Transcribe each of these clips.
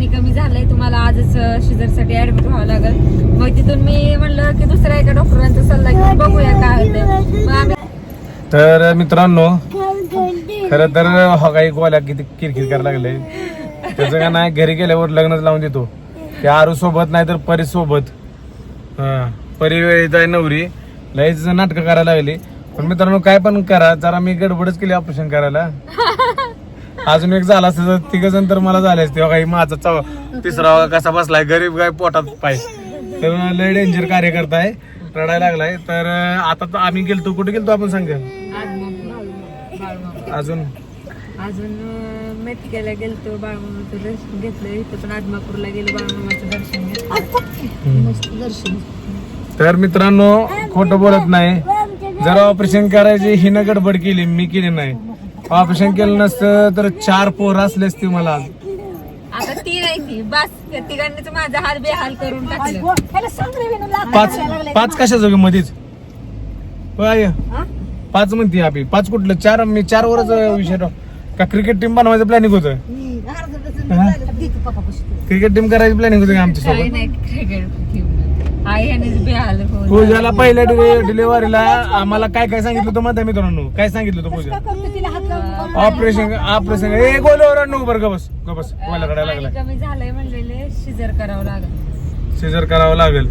पाणी कमी झालंय तुम्हाला आजच शिजरसाठी ऍडमिट व्हावं लागेल. मग तिथून मी म्हणलं की दुसऱ्या एका डॉक्टरांचा सल्ला घेऊन बघूया काय होतं मग आम्ही तर मित्रांनो खर तर हा काही गोल्या किती किरकिर करायला लागले. त्याचं का नाही घरी गेल्यावर लग्नच लावून देतो. ते आरू सोबत नाही तर परी सोबत. हा परी जाय नवरी. लयच नाटक करायला लागली. पण मित्रांनो काय पण करा जरा मी गडबडच केली ऑपरेशन करायला. अजून एक झाला असतं तर तिघ जण तर मला झाले असते. काही माझा तिसरा कसा बसलाय गरीब काय पोटात पाय. तर लय डेंजर कार्य करताय रडायला लागलाय. तर आता तर आम्ही गेलतो. कुठे गेलतो आपण सांगा? अजून? अजून मेथकेला गेलतो बाळमामाचं दर्शन घेतलं इथं पण आदमापूरला गेलो बाळमामाचं दर्शन घेतलं मस्त दर्शन तर मित्रांनो खोटं बोलत नाही. जर ऑपरेशन करायची हिनं गडबड केली मी केली नाही. ऑपरेशन केलं नसतं तर चार पोरं असले असते मला. आज. आता ती नाही ती. बस त्या तिघांनीच माझा हाल बेहाल करून टाकलं. पाच पाच कशा जोगे मध्येच होय. पाच म्हणते आपली. पाच कुठलं? चार मी चार वरच विषय राव. का क्रिकेट टीम बनवायचं प्लॅनिंग होतं? क्रिकेट टीम करायची प्लॅनिंग होतं आमच्या काही सोबत? नाही क्रिकेट आई ह्यानेच बेहाल हो पूजाला पहिल्या डिलिव्हरीला आम्हाला काय काय सांगितलं होतं म्हणता मित्रांनो? काय सांगितलं होतं पूजा? ऑपरेशन ऑपरेशन ए गोलवर नको बरं गबस गबस. गोला रडायला लागला कमी झालंय म्हणलेले शिजर करावं लागेल. सिजर करावं लागेल.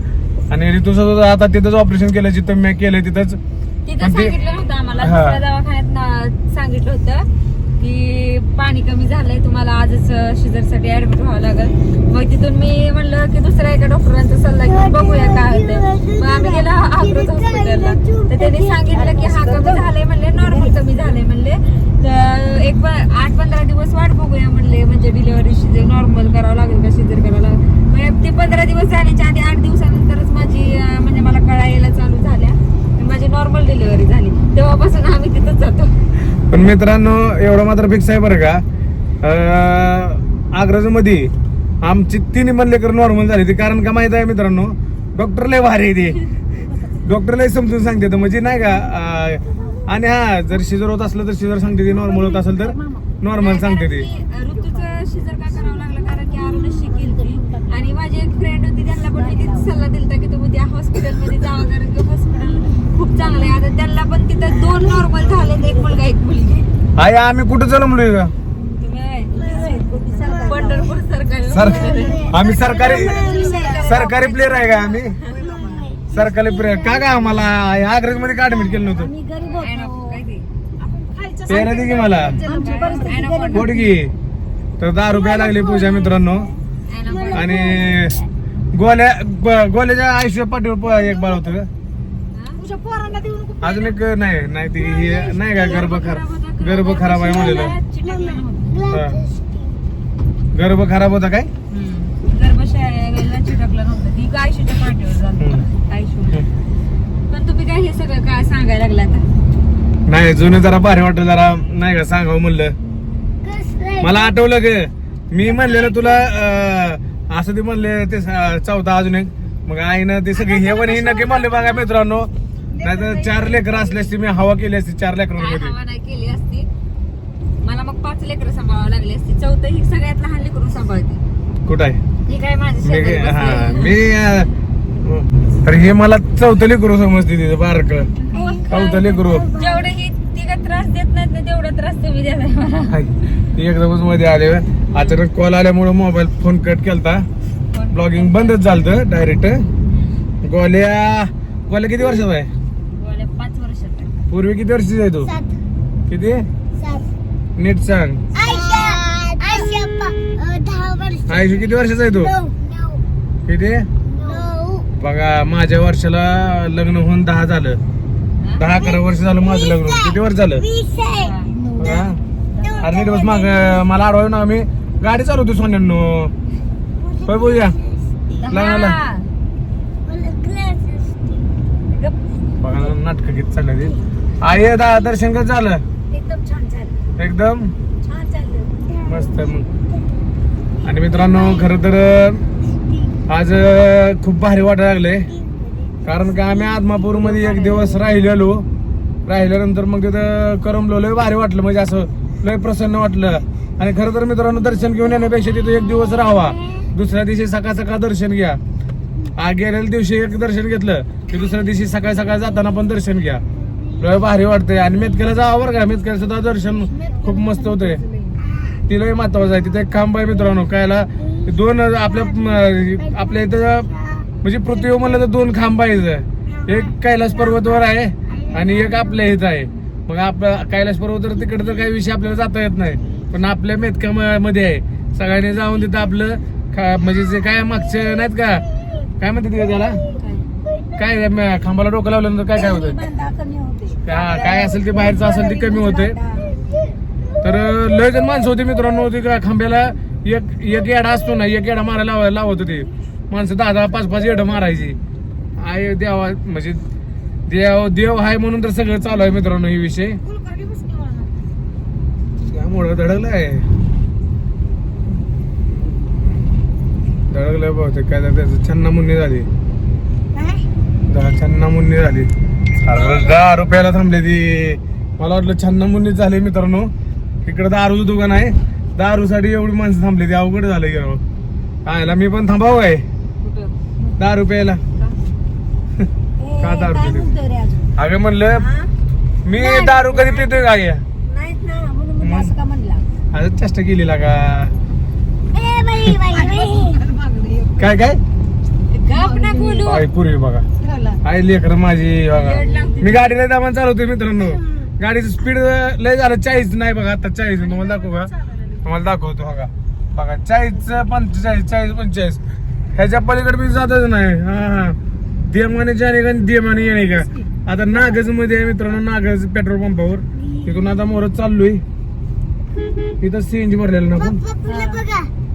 आणि ऋतू सोबत आता तिथंच ऑपरेशन केलं जिथं मी केलं तिथंच. तिथं पण ते- सांगितलं नव्हतं आम्हाला हा. दुसऱ्या दवाखान्यात ना- सांगितलं होतं की पाणी कमी झालंय तुम्हाला आजच शिजरसाठी ऍडमिट व्हावं लागेल. मग तिथून मी म्हणलं की दुसऱ्या एका डॉक्टरांचा सल्ला घेऊन बघूया काय होतं मग आम्ही गेलो हॉस्पिटलला तर त्यांनी सांगितलं की हा कमी झालंय म्हणले नॉर्मल कमी झालंय म्हणले. तर एक प- आठ पंधरा दिवस वाट बघूया म्हणले म्हणजे डिलिव्हरी नॉर्मल करावं लागेल का शिजर करावं लागेल? मग ते पंधरा दिवस झाल्याच्या आधी आठ दिवसानंतरच माझी म्हणजे मला कळायला चालू झाल्या. माझी नॉर्मल डिलिव्हरी झाली. तेव्हापासून आम्ही तिथंच जातो. पण मित्रांनो एवढं मात्र फिक्स आहे बरं का. आग्रजमध्ये आमची तिन्ही मल्लेकर नॉर्मल झाली ती कारण का माहीत आहे मित्रांनो डॉक्टर लय भारी आहे ते. डॉक्टर लय समजून सांगते म्हणजे नाही का आणि हा जर शिजर होत असलं तर शिजर सांगते ती. नॉर्मल होत असेल तर नॉर्मल सांगते ती. ऋतूचं शिजर का करावं लागलं? कारण की शिकेल ती. आणि माझी एक फ्रेंड होती त्यांना पण मी सल्ला दिलता की तुम्ही त्या हॉस्पिटलमध्ये जावं. कारण की हॉस्पिटल खूप चांगलं आहे. आता त्यांना पण तिथं दोन नॉर्मल झाले एक मुलगा एक मुलगी. आम्ही कुठं जन्मलोय का पंढरपूर सरकारी सर आम्ही सरकारी सरकारी प्लेअर आहे का आम्ही? सरकारी प्लेअर का का आम्हाला? आग्रजमध्ये का ऍडमिट केलं नव्हतं? काय ते? पेरा दे की मला. पोटगी तर दारू प्यायला लागली पूजा मित्रांनो. आणि गोल्या ग- गोल्याच्या आयुष्य पाठीवर प- एक बाळ होतं का? अजून एक नाही नाही ती हे- नाही का गर्भ खराब गर्भ खराब आहे म्हणलेलं. हा. गर्भ खराब होता काय? पाठीवर झालं पण तुम्ही काय हे सगळं काय सांगायला लागला आता? नाही जुनं जरा भारी वाटलं जरा नाही का सांगावं म्हणलं. मला आठवलं ग मी म्हणलेलं तुला अं, असं ते म्हणले ते स- चौथा अजून एक. मग आईनं ते सगळे हे पण हे नक्की म्हणले बघा मित्रांनो नाही तर चार लेकर असले असते मी हवा केली असती चार काय लेकरांमध्ये. हवा नाही केली असती? मला मग पाच लेकरं सांभाळावं लागली असती. चौथं ही सगळ्यात लहान लेकरून सांभाळते. कुठं आहे? ही काय माझी मी शेजारी हा बसली. मी अं, तर हे मला चौथं लेकरू समजते तिथं बारक. जेवढे ही तिघा त्रास देत नाहीत ना तेवढा त्रास तुम्ही देताय मला. हाय. ती एकदमच मध्ये आले. अचानक कॉल आल्यामुळे मोबाईल फोन कट केलता. ब्लॉगिंग बंदच झालं डायरेक्ट गोल्या गोल्या किती वर्षाचा आहे? गोळ्या पाच वर्षात आहे. पूर्वी किती वर्षाची आहे तू? किती? नीट सांग. आयुष्य किती वर्षाचा आहे तू? किती? बघा माझ्या वर्षाला लग्न होऊन दहा झालं. दहा अकरा वर्ष झालं माझं लग्न होऊन. किती वर्ष झालं? बघा अरे नीट बस माग मला अडवाय ना आम्ही गाडी चालवतो सोन्यानो. होय बोलूया. लग्नाला. बघा नाटक किती चाललं ते. आई दर्शन कसं झालं? एकदम छान झालं. एकदम? छान चाललं मस्त मग. आणि मित्रांनो खर तर आज खूप भारी वाटायला लागले कारण का आम्ही आदमापूरमध्ये एक दिवस राहिलेलो. राहिल्यानंतर मग तिथं करमलो. लय भारी वाटलं म्हणजे असं लय प्रसन्न वाटलं. आणि खरं तर मित्रांनो दर्शन घेऊन येण्यापेक्षा तिथं एक दिवस राहावा. दुसऱ्या दिवशी सकाळ सकाळ दर्शन घ्या. आ गेलेल्या दिवशी एक दर्शन घेतलं की दुसऱ्या दिवशी सकाळ सकाळ जाताना पण दर्शन घ्या. लय भारी वाटतंय. आणि मेतकेला जावं बरं का. मेतकेला सुद्धा दर्शन खूप मस्त होतंय. तिलाही महत्वाचं आहे. तिथे एक खांब आहे मित्रांनो कायला दोन आपल्या आपल्या इथं म्हणजे पृथ्वीवर म्हणलं तर दोन खांब आहे इथं. एक कैलास पर्वतवर आहे आणि एक आपल्या इथं आहे. मग आपल्या कैलास पर्वत तर तिकडे तर काही विषय आपल्याला जाता येत नाही. पण आपल्या मेतका मध्ये आहे. सगळ्यांनी जाऊन तिथं आपलं म्हणजे जे काय मागचे नाहीत का? काय म्हणते तिथे त्याला? काय खांबाला डोकं लावल्यानंतर काय काय होतं काय असेल ते बाहेरचं असेल ते कमी होते तर लय जण माणसं होती मित्रांनो होती का खांब्याला एक एक येडा असतो ना एक येडा मारायला लाव- लावत होते. माणसं दहा दहा पाच पाच येडं मारायची. आय देवा म्हणजे देव देव आहे म्हणून तर सगळं चालू आहे मित्रांनो हे विषय. त्यामुळं धडकलाय. धडकलंय बहुतेक काय तर त्याचं छन्ना मुन्नी झाली. दहा छन्ना मुन्नी झाली. अरे दहा रुपयाला थांबले ती. मला वाटलं छन्ना मुन्नी झाले मित्रांनो. इकडे दारूचं दुकान आहे. दारूसाठी एवढी माणसं थांबली ती. अवघड झालं गेलो आयला मी पण थांबावं आहे कुठं? दहा रुपयाला का? दारू पिते? अजून? अगं म्हणलं मी दारू कधी पितोय का म्हणला? आता चेष्टा केलेला का? ए बाई बाई बाई. काय काय? पूर्वी बघा. आई लेकर माझी बघा. मी गाडीला दाबान चालवतोय मित्रांनो. गाडीचं स्पीड लय झालं. चाळीस नाही बघा आता चाळीस तुम्हाला दाखवू का? तुम्हाला दाखवतो बघा. बघा चाळीस पंचेचाळीस चाळीस पंचेचाळीस. ह्याच्या पलीकडे मी जातच नाही. हा हा. देमाने जाणे का देमाने येणे का? आता नागजमध्ये आहे मित्रांनो नागज पेट्रोल पंपावर तिथून आता मोरत चाललोय. इथं सीएनजी भरलेलं ना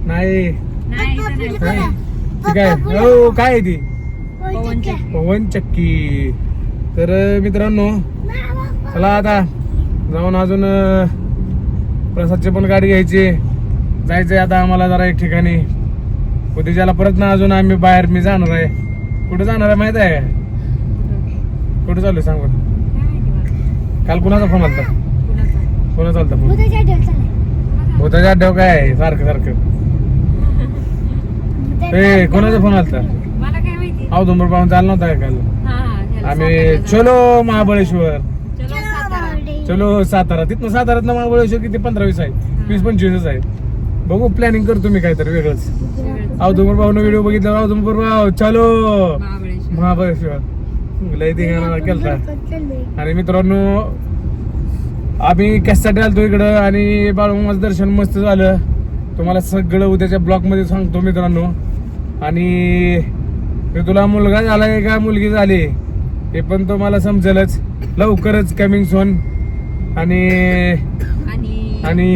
नाही. हा. काय? हो काय आहे ती? पवन चक्की. पवन चक्की. तर मित्रांनो चला आता. जाऊन अजून प्रसादची पण गाडी घ्यायची. जायचंय आता आम्हाला जरा एक ठिकाणी. उद्याच्याला परत ना अजून आम्ही बाहेर मी जाणार आहे. कुठे जाणार आहे माहीत आहे? कुठे चालू सांग. काल कुणाचा फोन आलता? कुणाचा? कोणाचा आलता फोन. उद्याच्या अड्ड्यावर काय आहे? सारखं सारखं. ए कोणाचा फोन आलता? मला काय माहिती? औदुंबर पाहून चालला नव्हता काल? आम्ही. चलो महाबळेश्वर. चलो सातारा. तिथनं साताऱ्यात महाबळेश्वर किती पंधरा वीस आहे. वीस पंचवीसच आहे. बघू प्लॅनिंग करतो मी काहीतरी वेगळंच. अवधूमर भाऊन व्हिडिओ बघितला अवधूमर भाऊ चलो. महाबळेश्वर. लय धिंगाणा केलता. आणि मित्रांनो आम्ही कॅससाठी आलतो इकडं आणि बाळूमाचं दर्शन मस्त झालं. तुम्हाला सगळं उद्याच्या ब्लॉगमध्ये सांगतो मित्रांनो. आणि तुला मुलगा झालाय का मुलगी झाली? हे पण तुम्हाला समजेलच. लवकरच कमिंग सोन आणि आणि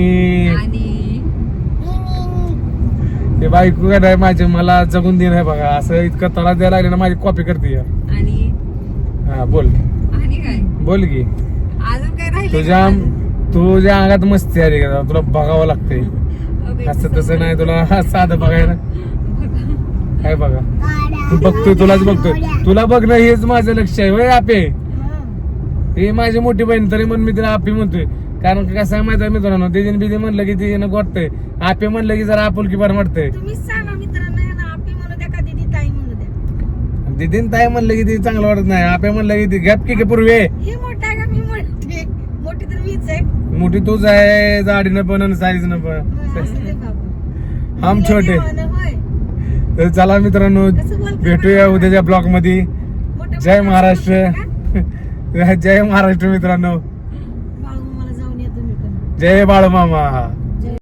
ते बायको काय माझे? मला जगून दे नाही बघा. असं इतकं त्रास द्यायला लागले ना माझी कॉपी करते हा बोल. बोल की. तुझ्या तुझ्या अंगात मस्ती आली का? तुला बघावं लागतंय असं तसं नाही तुला साधं बघायला. काय बघा. तू बघतोय तुलाच बघतोय. तुला बघणं हेच माझं लक्ष आहे आपे ही माझी मोठी बहीण तरी म्हणून मी तिला आपी म्हणतोय. कारण का कसं आहे माहिती मित्रांनो? तिने बिधी म्हणलं की तिने गोठतंय आपे म्हणलं की जरा आपुलकी बरं वाटतंय तुम्हीच सांगा मित्रांनो यांना आपी म्हणू द्या का दिदी ताई म्हणू द्या? दिदीन ताई म्हणलं की ती चांगलं वाटत नाही. आपे म्हणलं की ती गॅप की पूर्वी. हे मोठा आहे का? मी मोठी मोठी तर मीच आहे. मोठी तूच आहे जाडीनं पण आणि साईजनं पण. होय, असू दे बाबा. हम छोटे. होय. तर चला मित्रांनो कसं बोलतो भेटूया उद्याच्या ब्लॉगमध्ये मोठं जय महाराष्ट्र. का? जय महाराष्ट्र मित्रांनो. जय बाळमामा.